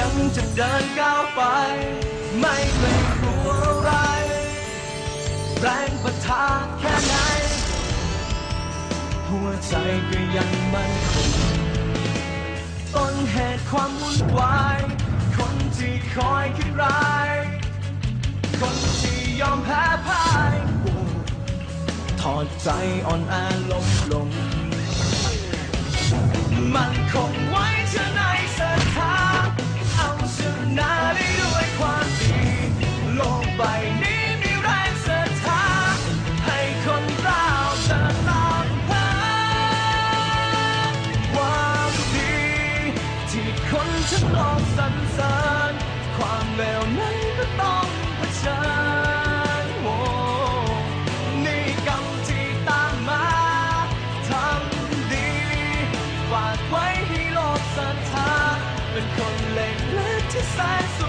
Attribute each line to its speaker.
Speaker 1: ยังจะเดินก้าวไป ไม่เกรงกลัวอะไร แรงประทะแค่ไหน หัวใจก็ยังมั่นคงต้นเหตุความวุ่นวาย คนที่คอยคิดร้าย คนที่ยอมแพ้พ่าย ถอดใจอ่อนแอลงลง คนทั้งโลกสรรเสริญความเลวนั้นก็ต้องเผชิญโอ้นี่กรรมที่ตามมาทำดีฝากไว้ให้โลกศรัทธาเป็นคนเล็กเล็กที่แสน